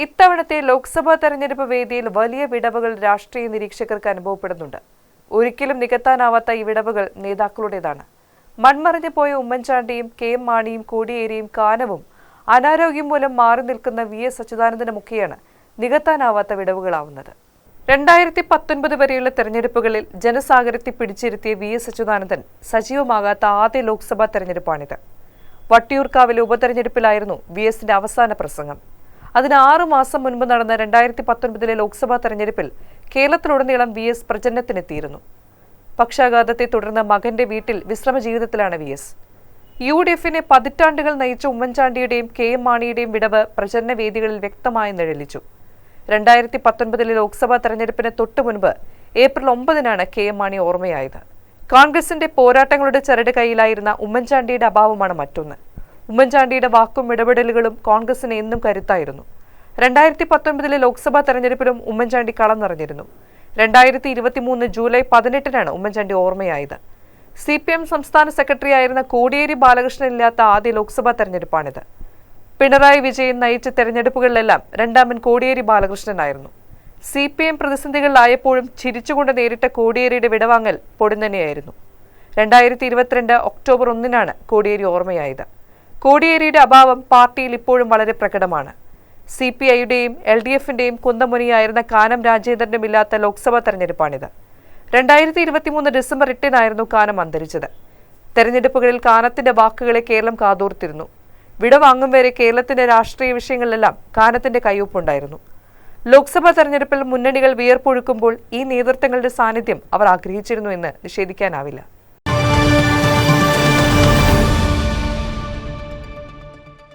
ഇത്തവണത്തെ ലോക്സഭാ തെരഞ്ഞെടുപ്പ് വേദിയിൽ വലിയ വിടവുകൾ രാഷ്ട്രീയ നിരീക്ഷകർക്ക് അനുഭവപ്പെടുന്നുണ്ട്. ഒരിക്കലും നികത്താനാവാത്ത ഈ വിടവുകൾ നേതാക്കളുടേതാണ്. മൺമറിഞ്ഞു പോയ ഉമ്മൻചാണ്ടിയും കെ എം മാണിയും കോടിയേരിയും കാനവും അനാരോഗ്യം മൂലം മാറി നിൽക്കുന്ന വി എസ് അച്യുതാനന്ദനുമൊക്കെയാണ് നികത്താനാവാത്ത വിടവുകളാവുന്നത്. രണ്ടായിരത്തി പത്തൊൻപത് വരെയുള്ള തെരഞ്ഞെടുപ്പുകളിൽ ജനസാഗരത്തെ പിടിച്ചിരുത്തിയ വി എസ് അച്യുതാനന്ദൻ സജീവമാകാത്ത ആദ്യ ലോക്സഭാ തെരഞ്ഞെടുപ്പാണിത്. വട്ടിയൂർക്കാവിലെ ഉപതെരഞ്ഞെടുപ്പിലായിരുന്നു വി എസിന്റെ അവസാന പ്രസംഗം. അതിന് ആറു മാസം മുൻപ് നടന്ന രണ്ടായിരത്തി പത്തൊൻപതിലെ ലോക്സഭാ തെരഞ്ഞെടുപ്പിൽ കേരളത്തിലുടനീളം വി എസ് പ്രചരണത്തിനെത്തിയിരുന്നു. പക്ഷാഘാതത്തെ തുടർന്ന് മകന്റെ വീട്ടിൽ വിശ്രമ ജീവിതത്തിലാണ് വി എസ്. യു ഡി എഫിനെ പതിറ്റാണ്ടുകൾ നയിച്ച ഉമ്മൻചാണ്ടിയുടെയും കെ എം മാണിയുടെയും വിടവ് പ്രചരണ വേദികളിൽ വ്യക്തമായി നിഴലിച്ചു. രണ്ടായിരത്തി പത്തൊൻപതിലെ ലോക്സഭാ തെരഞ്ഞെടുപ്പിന് തൊട്ടു മുൻപ് ഏപ്രിൽ ഒമ്പതിനാണ് കെ എം മാണി ഓർമ്മയായത്. കോൺഗ്രസിന്റെ പോരാട്ടങ്ങളുടെ ചരട് കയ്യിലായിരുന്ന ഉമ്മൻചാണ്ടിയുടെ അഭാവമാണ് മറ്റൊന്ന്. ഉമ്മൻചാണ്ടിയുടെ വാക്കും ഇടപെടലുകളും കോൺഗ്രസിന് എന്നും കരുത്തായിരുന്നു. രണ്ടായിരത്തി പത്തൊൻപതിലെ ലോക്സഭാ തെരഞ്ഞെടുപ്പിലും ഉമ്മൻചാണ്ടി കളം നിറഞ്ഞിരുന്നു. രണ്ടായിരത്തി ഇരുപത്തിമൂന്ന് ജൂലൈ പതിനെട്ടിനാണ് ഉമ്മൻചാണ്ടി ഓർമ്മയായത്. സി പി എം സംസ്ഥാന സെക്രട്ടറി ആയിരുന്ന കോടിയേരി ബാലകൃഷ്ണൻ ഇല്ലാത്ത ആദ്യ ലോക്സഭാ തെരഞ്ഞെടുപ്പാണിത്. പിണറായി വിജയൻ നയിച്ച തെരഞ്ഞെടുപ്പുകളിലെല്ലാം രണ്ടാമൻ കോടിയേരി ബാലകൃഷ്ണനായിരുന്നു. സി പി എം പ്രതിസന്ധികളിലായപ്പോഴും ചിരിച്ചുകൊണ്ട് നേരിട്ട കോടിയേരിയുടെ വിടവാങ്ങൽ പൊടുന്നനെയായിരുന്നു. രണ്ടായിരത്തി ഇരുപത്തിരണ്ട് ഒക്ടോബർ ഒന്നിനാണ് കോടിയേരി ഓർമ്മയായത്. കോടിയേരിയുടെ അഭാവം പാർട്ടിയിൽ ഇപ്പോഴും വളരെ പ്രകടമാണ്. സി പി ഐയുടെയും എൽ ഡി എഫിന്റെയും കുന്തമുനിയായിരുന്ന കാനം രാജേന്ദ്രനും ഇല്ലാത്ത ലോക്സഭാ തെരഞ്ഞെടുപ്പാണിത്. രണ്ടായിരത്തി ഇരുപത്തിമൂന്ന് ഡിസംബർ എട്ടിനായിരുന്നു കാനം അന്തരിച്ചത്. തെരഞ്ഞെടുപ്പുകളിൽ കാനത്തിന്റെ വാക്കുകളെ കേരളം കാതോർത്തിരുന്നു. വിടവാങ്ങും വരെ കേരളത്തിന്റെ രാഷ്ട്രീയ വിഷയങ്ങളിലെല്ലാം കാനത്തിന്റെ കയ്യൊപ്പുണ്ടായിരുന്നു ലോക്സഭാ തെരഞ്ഞെടുപ്പിൽ മുന്നണികൾ വിയർപ്പൊഴുക്കുമ്പോൾ ഈ നേതൃത്വങ്ങളുടെ സാന്നിധ്യം അവർ ആഗ്രഹിച്ചിരുന്നു എന്ന് നിഷേധിക്കാനാവില്ല.